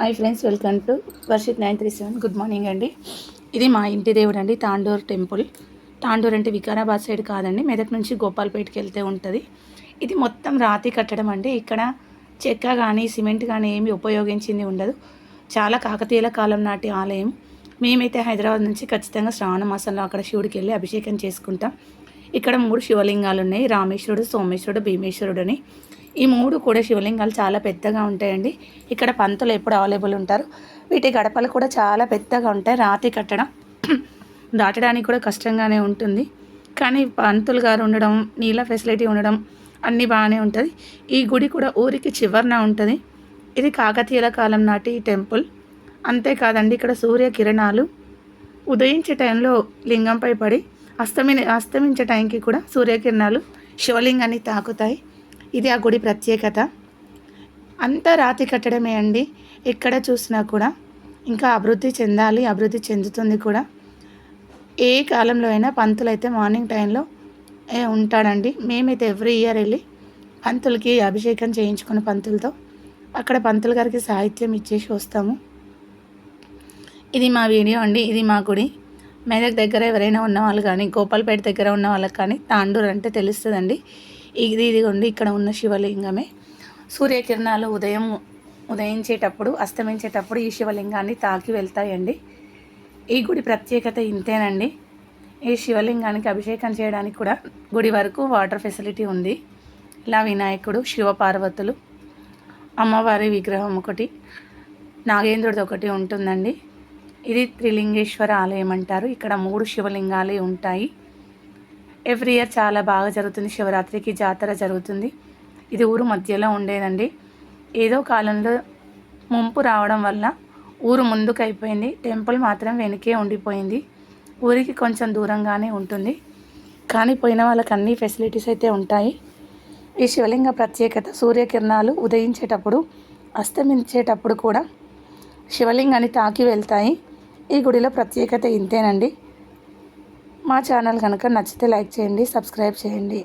Hi friends welcome to Varshith nine three seven. Good morning అండి. ఇది మా ఇంటి దేవుడు అండి తాండూర్ టెంపుల్. తాండూర్ అంటే వికారాబాద్ సైడ్ కాదండి మెదక్ నుంచి గోపాల్పేటకి వెళ్తే ఉంటుంది. ఇది మొత్తం రాతి కట్టడం అండి. ఇక్కడ చెక్క కానీ సిమెంట్ కానీ ఏమి ఉపయోగించింది ఉండదు. చాలా కాకతీయుల కాలం నాటి ఆలయం. మేమైతే హైదరాబాద్ నుంచి ఖచ్చితంగా శ్రావణ మాసంలో అక్కడ శివుడికి వెళ్ళి అభిషేకం చేసుకుంటాం. ఇక్కడ మూడు శివలింగాలు ఉన్నాయి రామేశ్వరుడు సోమేశ్వరుడు భీమేశ్వరుడు అని ఈ మూడు కూడా శివలింగాలు చాలా పెద్దగా ఉంటాయండి. ఇక్కడ పంతులు ఎప్పుడు అవైలబుల్ ఉంటారు. వీటి గడపలు కూడా చాలా పెద్దగా ఉంటాయి. రాతి కట్టడం దాటడానికి కూడా కష్టంగానే ఉంటుంది. కానీ పంతులు గారు ఉండడం నీళ్ళ ఫెసిలిటీ ఉండడం అన్నీ బాగానే ఉంటుంది. ఈ గుడి కూడా ఊరికి చివరన ఉంటుంది. ఇది కాకతీయుల కాలం నాటి టెంపుల్. అంతేకాదండి ఇక్కడ సూర్య కిరణాలు ఉదయించే టైంలో లింగంపై పడి అస్తమి అస్తమించే టైంకి కూడా సూర్యకిరణాలు శివలింగాన్ని తాకుతాయి. ఇది ఆ గుడి ప్రత్యేకత. అంతా రాతి కట్టడమే అండి. ఎక్కడ చూసినా కూడా ఇంకా అభివృద్ధి చెందాలి అభివృద్ధి చెందుతుంది కూడా. ఏ కాలంలో అయినా పంతులు అయితే మార్నింగ్ టైంలో ఏ ఉంటాడండి. మేమైతే ఎవ్రీ ఇయర్ వెళ్ళి పంతులకి అభిషేకం చేయించుకున్న పంతులతో అక్కడ పంతులు గారికి సాహిత్యం ఇచ్చేసి వస్తాము. ఇది మా వీడియో అండి. ఇది మా గుడి. మెదక్ దగ్గర ఎవరైనా ఉన్న వాళ్ళు కానీ గోపాల్పేట దగ్గర ఉన్న వాళ్ళకి కానీ తాండూరు అంటే తెలుస్తుందండి. ఇది ఇదిగోండి ఇక్కడ ఉన్న శివలింగమే. సూర్యకిరణాలు ఉదయం ఉదయించేటప్పుడు అస్తమించేటప్పుడు ఈ శివలింగాన్ని తాకి వెళ్తాయండి. ఈ గుడి ప్రత్యేకత ఇంతేనండి. ఈ శివలింగానికి అభిషేకం చేయడానికి కూడా గుడి వరకు వాటర్ ఫెసిలిటీ ఉంది. ఇలా వినాయకుడు శివపార్వతులు అమ్మవారి విగ్రహం ఒకటి నాగేంద్రుడిది ఒకటి ఉంటుందండి. ఇది త్రిలింగేశ్వర ఆలయం అంటారు. ఇక్కడ మూడు శివలింగాలే ఉంటాయి. ఎవ్రీ ఇయర్ చాలా బాగా జరుగుతుంది. శివరాత్రికి జాతర జరుగుతుంది. ఇది ఊరు మధ్యలో ఉండేదండి. ఏదో కాలంలో ముంపు రావడం వల్ల ఊరు ముందుకు అయిపోయింది టెంపుల్ మాత్రం వెనకే ఉండిపోయింది. ఊరికి కొంచెం దూరంగానే ఉంటుంది. కానీ పోయిన వాళ్ళకి అన్ని ఫెసిలిటీస్ అయితే ఉంటాయి. ఈ శివలింగ ప్రత్యేకత సూర్యకిరణాలు ఉదయించేటప్పుడు అస్తమించేటప్పుడు కూడా శివలింగాన్ని తాకి వెళ్తాయి. ఈ గుడిలో ప్రత్యేకత ఇంతేనండి. మా ఛానల్ కనుక నచ్చితే లైక్ చేయండి సబ్స్క్రైబ్ చేయండి.